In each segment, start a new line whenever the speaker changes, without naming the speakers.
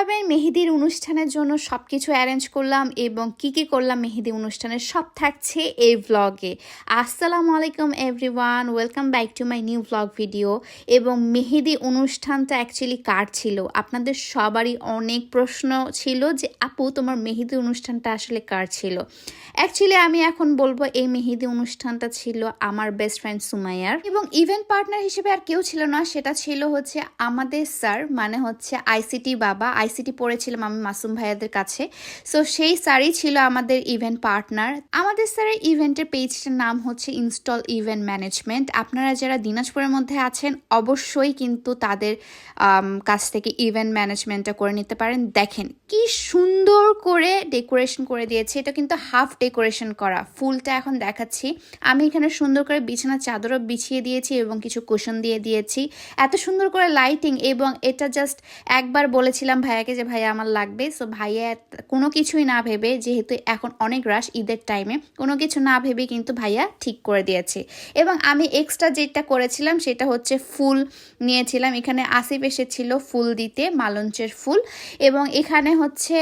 কীভাবে মেহেদির অনুষ্ঠানের জন্য সব কিছু অ্যারেঞ্জ করলাম এবং কি কি করলাম মেহেদি অনুষ্ঠানের সব থাকছে এই ব্লগে আসসালামু আলাইকুম everyone welcome back to my new blog video এবং মেহেদি অনুষ্ঠানটা অ্যাকচুয়ালি কার ছিল? আপনাদের সবারই অনেক প্রশ্ন ছিল যে, আপু, তোমার মেহেদি অনুষ্ঠানটা আসলে কার ছিল? অ্যাকচুয়ালি আমি এখন বলব, এই মেহেদি অনুষ্ঠানটা ছিল আমার বেস্ট ফ্রেন্ড সুমাইয়ার। এবং ইভেন্ট পার্টনার হিসেবে আর কেউ ছিল না, সেটা ছিল হচ্ছে আমাদের স্যার মানে হচ্ছে আইসিটি বাবা আইসিটি পড়েছিলাম আমি মাসুম ভাইয়াদের কাছে। সো সেই স্যারই ছিল আমাদের ইভেন্ট পার্টনার আমাদের স্যারের ইভেন্টের পেজটার নাম হচ্ছে ইনস্টল ইভেন্ট ম্যানেজমেন্ট আপনারা যারা দিনাজপুরের মধ্যে আছেন, অবশ্যই কিন্তু তাদের কাছ থেকে ইভেন্ট ম্যানেজমেন্টটা করে নিতে পারেন। দেখেন, কি সুন্দর করে ডেকোরেশন করে দিয়েছে। এটা কিন্তু হাফ ডেকোরেশন করা। ফুলটা এখন দেখাচ্ছি। আমি এখানে সুন্দর করে বিছানার চাদরও বিছিয়ে দিয়েছি এবং কিছু কুশন দিয়ে দিয়েছি। এত সুন্দর করে লাইটিং এবং এটা জাস্ট একবার বলেছিলাম ভাইয়াকে যে, ভাইয়া, আমার লাগবে। সো ভাইয়া কোনো কিছুই না ভেবে, যেহেতু এখন অনেক রাশ ঈদের টাইমে কোনো কিছু না ভেবে কিন্তু ভাইয়া ঠিক করে দিয়েছে। এবং আমি এক্সট্রা যেটা করেছিলাম, সেটা হচ্ছে ফুল নিয়েছিলাম। এখানে আসিফ এসেছিল ফুল দিতে, মালঞ্চের ফুল। এবং এখানে হচ্ছে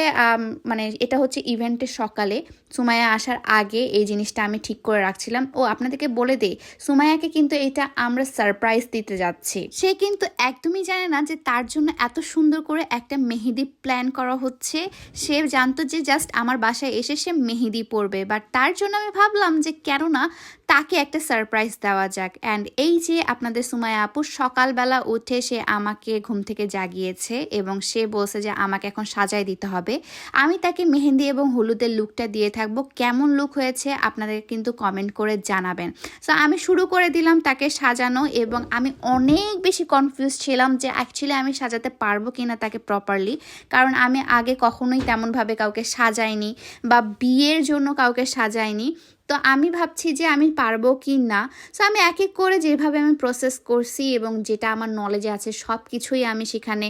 মানে এটা হচ্ছে ইভেন্টের সকালে সুমাইয়া আসার আগে এই জিনিসটা আমি ঠিক করে রাখছিলাম। ও আপনাদেরকে বলে দেই, সুমাইয়াকে কিন্তু এটা আমরা সারপ্রাইজ দিতে যাচ্ছি। সে কিন্তু একদমই জানে না যে তার জন্য এত সুন্দর করে একটা মেহেদি প্ল্যান করা হচ্ছে। সে জানতো যে জাস্ট আমার বাসায় এসে সে মেহেদি পরবে। বাট তার জন্য আমি ভাবলাম যে কেন না তাকে একটা সারপ্রাইজ দেওয়া যাক। অ্যান্ড এই যে আপনাদের সুমায়া আপু সকালবেলা উঠে সে আমাকে ঘুম থেকে জাগিয়েছে এবং সে বলছে যে আমাকে এখন সাজাই দিতে হবে। আমি তাকে মেহেন্দি এবং হলুদের লুকটা দিয়ে থাকব। কেমন লুক হয়েছে আপনাদের কিন্তু কমেন্ট করে জানাবেন। সো আমি শুরু করে দিলাম তাকে সাজানো এবং আমি অনেক বেশি কনফিউজ ছিলাম যে অ্যাকচুয়ালি আমি সাজাতে পারব কি না তাকে প্রপারলি কারণ আমি আগে কখনোই তেমনভাবে কাউকে সাজাইনি বা বিয়ের জন্য কাউকে সাজাইনি। তো আমি ভাবছি যে আমি পারব কি না। সো আমি এক এক করে যেভাবে আমি প্রসেস করছি এবং যেটা আমার নলেজে আছে সব কিছুই আমি সেখানে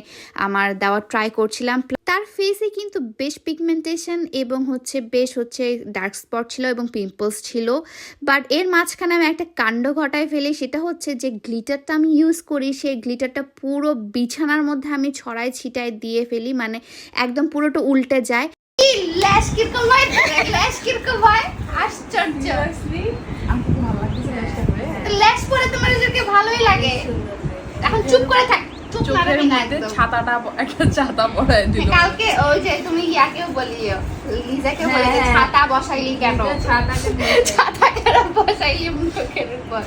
আমার দেওয়ার ট্রাই করছিলাম। তার ফেসে কিন্তু বেশ পিগমেন্টেশন এবং হচ্ছে বেশ হচ্ছে ডার্ক স্পট ছিল এবং পিম্পলস ছিল। বাট এর মাঝখানে আমি একটা কাণ্ড ঘটায় ফেলি, সেটা হচ্ছে যে গ্লিটারটা আমি ইউজ করি, সেই গ্লিটারটা পুরো বিছানার মধ্যে আমি ছড়াই ছিটায় দিয়ে ফেলি মানে একদম পুরোটা উল্টে যায়। কীরকম হয় ল্যাশ কীরকম হয়। আশ্চর্য ল্যাশ পরে তোমার ওদেরকে ভালোই লাগে। এখন চুপ করে থাক। চুপ
চোখের
মারবি না
মধ্যে
একদম।
ছাতাটা একটা ছাতা পড়ায় দিল।
কালকে ওই যে তুমি ইয়াকেও বলিও লিজাকে
হ্যাঁ,
বলি
হ্যাঁ।
ছাতা বসাইলি কেন? ছাতা কেন বসাইলি মুখের উপর?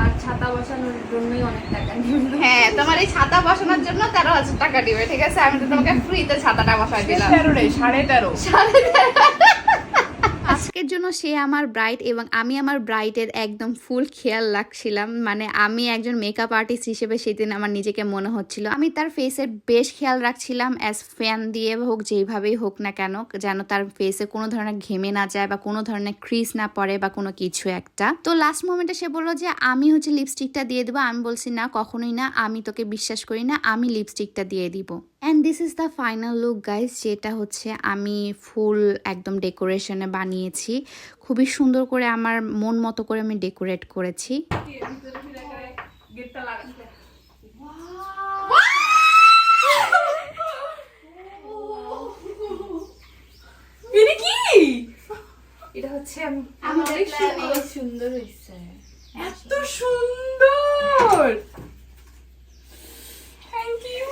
আর ছাতা বসানোর জন্যই অনেক টাকা নিয়ে
হ্যাঁ তোমার এই ছাতা বসানোর জন্য তেরো হাজার টাকা দিবে ঠিক আছে? আমি তো তোমাকে ফ্রিতে ছাতাটা বসাই দিলাম।
তেরো রে সাড়ে তেরো।
আজকের জন্য সে আমার ব্রাইট এবং আমি আমার ব্রাইটের একদম ফুল খেয়াল রাখছিলাম। মানে আমি একজন মেকআপ আর্টিস্ট হিসেবে সেদিন আমার নিজেকে মনে হচ্ছিল। আমি তার ফেসের বেশ খেয়াল রাখছিলাম অ্যাজ ফ্যান দিয়ে হোক, যেইভাবেই হোক না কেন, যেন তার ফেসে কোনো ধরনের ঘেমে না যায় বা কোনো ধরনের ক্রিজ না পড়ে বা কোনো কিছু একটা। তো লাস্ট মোমেন্টে সে বলল যে, আমি হচ্ছে লিপস্টিকটা দিয়ে দেবো। আমি বলছি, না, কখনোই না। আমি তোকে বিশ্বাস করি না। আমি লিপস্টিকটা দিয়ে দিব। And this is the final look guys যেটা হচ্ছে আমি ফুল একদম ডেকোরেশনে বানিয়েছি। খুবই সুন্দর করে আমার মন মতো করে আমি ডেকোরেট করেছি।
এটা হচ্ছে আমি
আমাদের
অনেক সুন্দর- সুন্দর হয়েছে। এত সুন্দর থ্যাংক ইউ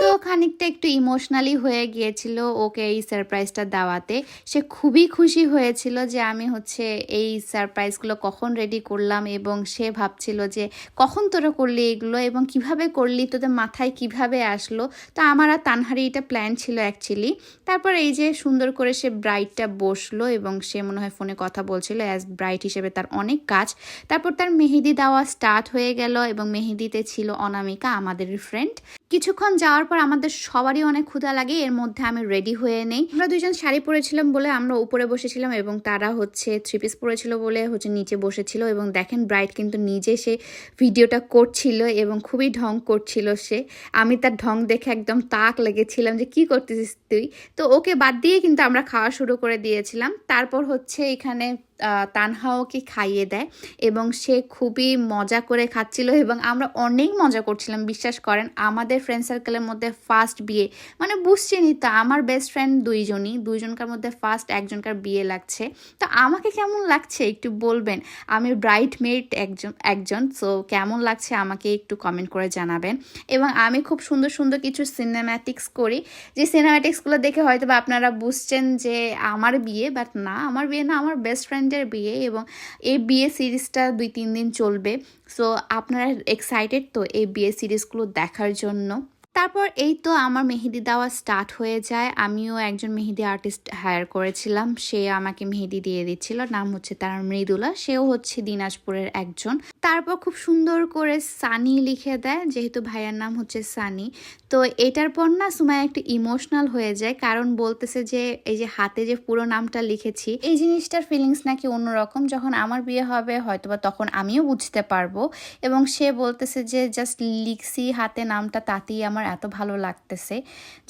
তো খানিকটা একটু ইমোশনালি হয়ে গিয়েছিল ওকে এই সারপ্রাইজটা দেওয়াতে। সে খুবই খুশি হয়েছিল যে আমি হচ্ছে এই সারপ্রাইজগুলো কখন রেডি করলাম এবং সে ভাবছিল যে, কখন তোরা করলি এগুলো এবং কীভাবে করলি, তোদের মাথায় কীভাবে আসলো? তো আমার আর তানহারি এটা প্ল্যান ছিল অ্যাকচুয়ালি তারপর এই যে সুন্দর করে সে ব্রাইটটা বসল এবং সে মনে হয় ফোনে কথা বলছিল অ্যাজ ব্রাইট হিসেবে তার অনেক কাজ। তারপর তার মেহেদি দেওয়া স্টার্ট হয়ে গেল এবং মেহেদিতে ছিল অনামিকা আমাদের ফ্রেন্ড কিছুক্ষণ যাওয়ার পর আমাদের সবারই অনেক ক্ষুধা লাগে, এর মধ্যে আমি রেডি হয়ে নেই। আমরা দুজন শাড়ি পরেছিলাম বলে আমরা উপরে বসেছিলাম এবং তারা হচ্ছে থ্রি পিস পরেছিল বলে হচ্ছে নিচে বসেছিল এবং দেখেন ব্রাইট কিন্তু নিজে সে ভিডিওটা করছিল এবং খুবই ঢং করছিল সে। আমি তার ঢং দেখে একদম তাক লেগেছিলাম যে, কি করতেছিস তুই? তো ওকে বাদ দিয়ে কিন্তু আমরা খাওয়া শুরু করে দিয়েছিলাম। তারপর হচ্ছে এখানে আহ, তানহা খাইয়ে দেয় এবং সে খুবই মজা করে খাচ্ছিল এবং আমরা অনেক মজা করছিলাম বিশ্বাস করেন। আমাদের ফ্রেন্ড সার্কেলের মধ্যে ফার্স্ট বিয়ে মানে বুঝছেনই তো আমার বেস্ট ফ্রেন্ড দুইজনই দুইজনকার মধ্যে ফার্স্ট একজনকার বিয়ে লাগছে। তো আমাকে কেমন লাগছে একটু বলবেন? আমি ব্রাইট মেড একজন একজন সো কেমন লাগছে আমাকে একটু কমেন্ট করে জানাবেন। এবং আমি খুব সুন্দর সুন্দর কিছু সিনেম্যাটিক্স করি। যে সিনেম্যাটিক্সগুলো দেখে হয়তো বা আপনারা বুঝছেন যে আমার বিয়ে বাট না আমার বিয়ে না আমার বেস্ট ফ্রেন্ডের বিয়ে এবং এই বিয়ে সিরিজটা দুই, তিন দিন চলবে। সো আপনারা এক্সাইটেড তো এই বিয়ে সিরিজগুলো দেখার জন্য। তারপর এই তো আমার মেহেদি দেওয়া স্টার্ট হয়ে যায়। আমিও একজন মেহেদি আর্টিস্ট হায়ার করেছিলাম। সে আমাকে মেহেদি দিয়ে দিচ্ছিল। নাম হচ্ছে তার মৃদুলা। সেও হচ্ছে দিনাজপুরের একজন। তারপর খুব সুন্দর করে সানি লিখে দেয়। যেহেতু ভাইয়ার নাম হচ্ছে সানি। তো এটার পর না সুমায়া একটু ইমোশনাল হয়ে যায়। কারণ বলতেছে যে, এই যে হাতে যে পুরো নামটা লিখেছি, এই জিনিসটার ফিলিংস নাকি অন্যরকম। যখন আমার বিয়ে হবে, হয়তোবা তখন আমিও বুঝতে পারব। এবং সে বলতেছে যে জাস্ট লিখছি হাতে নামটা, তাতেই আমার এত ভালো লাগতেছে।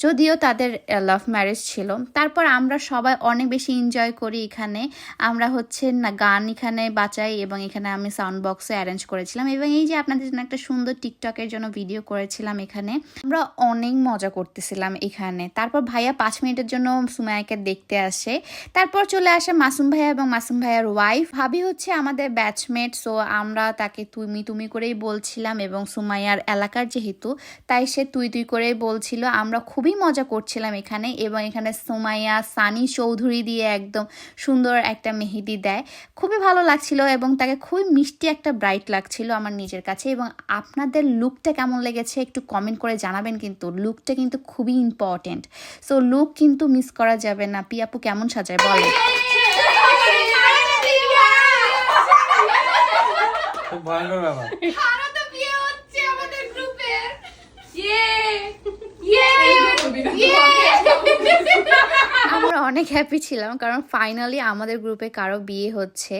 যদিও তাদের লাভ ম্যারেজ ছিল। তারপর আমরা সবাই অনেক বেশি এনজয় করি এখানে। আমরা হচ্ছে না, গান এখানে বাঁচাই এবং এখানে আমি সাউন্ড বক্সে অ্যারেঞ্জ করেছিলাম এবং এই যে আপনাদের জন্য একটা সুন্দর টিকটকের জন্য ভিডিও করেছিলাম এখানে, আমরা অনেক মজা করতেছিলাম এখানে। তারপর ভাইয়া পাঁচ মিনিটের জন্য সুমায়াকে দেখতে আসে। তারপর চলে আসে মাসুম ভাইয়া এবং মাসুম ভাইয়ার ওয়াইফ ভাবি হচ্ছে আমাদের ব্যাচমেট সো আমরা তাকে তুমি তুমি করেই বলছিলাম এবং সুমাইয়ার এলাকার যেহেতু, তাই সে তুই তুই করেই বলছিল আমরা খুবই মজা করছিলাম এখানে এবং এখানে সোমাইয়া সানি চৌধুরী দিয়ে একদম সুন্দর একটা মেহেদি দেয়। খুবই ভালো লাগছিল এবং তাকে খুবই মিষ্টি একটা ব্রাইট লাগছিল আমার নিজের কাছে এবং আপনাদের লুকটা কেমন লেগেছে একটু কমেন্ট করে জানাবেন কিন্তু লুকটা কিন্তু খুবই ইম্পর্টেন্ট সো লুক কিন্তু মিস করা যাবে না। পিয়াপু কেমন সাজায় বলে
ভয়ঙ্কর ব্যাপার।
ইয়ে ইয়ে
আমরা অনেক হ্যাপি ছিলাম, কারণ ফাইনালি আমাদের গ্রুপে কারও বিয়ে হচ্ছে।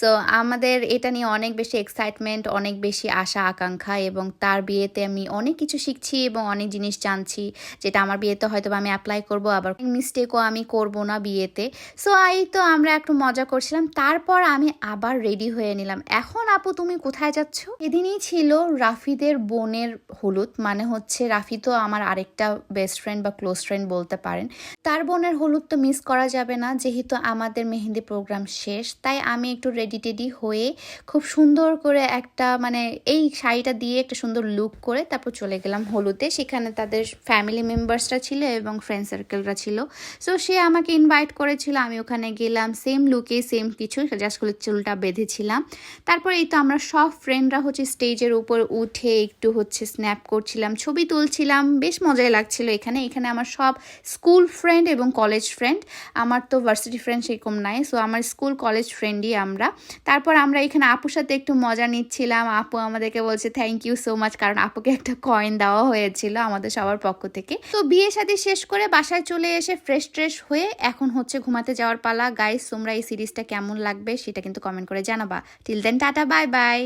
সো আমাদের এটা নিয়ে অনেক বেশি এক্সাইটমেন্ট অনেক বেশি আশা, আকাঙ্ক্ষা এবং তার বিয়েতে আমি অনেক কিছু শিখছি এবং অনেক জিনিস জানছি, যেটা আমার বিয়েতে হয়তো আমি অ্যাপ্লাই করব, আবার মিস্টেকও আমি করব না বিয়েতে। সো এই তো আমরা একটু মজা করছিলাম, তারপর আমি আবার রেডি হয়ে নিলাম। এখন আপু, তুমি কোথায় যাচ্ছ? এদিনই ছিল রাফিদের বোনের হলুদ মানে হচ্ছে রাফি তো আমার আরেকটা বেস্ট ফ্রেন্ড বা ক্লোজ ফ্রেন্ড বলতে পারেন। তার বোনের হলুদ তো মিস করা যাবে না, যেহেতু আমাদের মেহেন্দি প্রোগ্রাম শেষ, তাই আমি একটু রেডি টেডি হয়ে খুব সুন্দর করে একটা মানে এই শাড়িটা দিয়ে একটা সুন্দর লুক করে তারপর চলে গেলাম হলুদে, সেখানে তাদের ফ্যামিলি মেম্বার্সরা ছিল এবং ফ্রেন্ড সার্কেলরা ছিল। সো সে আমাকে ইনভাইট করেছিল, আমি ওখানে গেলাম সেম লুকে সেম কিছু জাস্ট চুলটা বেঁধেছিলাম। তারপর এই তো আমরা সব ফ্রেন্ডরা হচ্ছে স্টেজের উপর উঠে একটু হচ্ছে স্ন্যাপ করছিলাম, ছবি তুলছিলাম, বেশ মজাই লাগছিল এখানে। এখানে আমার সব স্কুল ফ্রেন্ড এবং কলেজ ফ্রেন্ড আমার তো ভার্সিটি ফ্রেন্ড সেরকম নাই সো আমার স্কুল কলেজ ফ্রেন্ডই আমরা। তারপর আমরা এখানে আপুর সাথে একটু মজা নিচ্ছিলাম, আপু আমাদেরকে বলছে থ্যাংক ইউ সো মাচ কারণ আপুকে একটা কয়েন দেওয়া হয়েছিল আমাদের সবার পক্ষ থেকে। তো বিয়ে শাদী শেষ করে বাসায় চলে এসে ফ্রেশ ট্রেশ হয়ে এখন হচ্ছে ঘুমাতে যাওয়ার পালা। গাইস তোমরা এই সিরিজটা কেমন লাগবে সেটা কিন্তু কমেন্ট করে জানাবা। Till then tata bye bye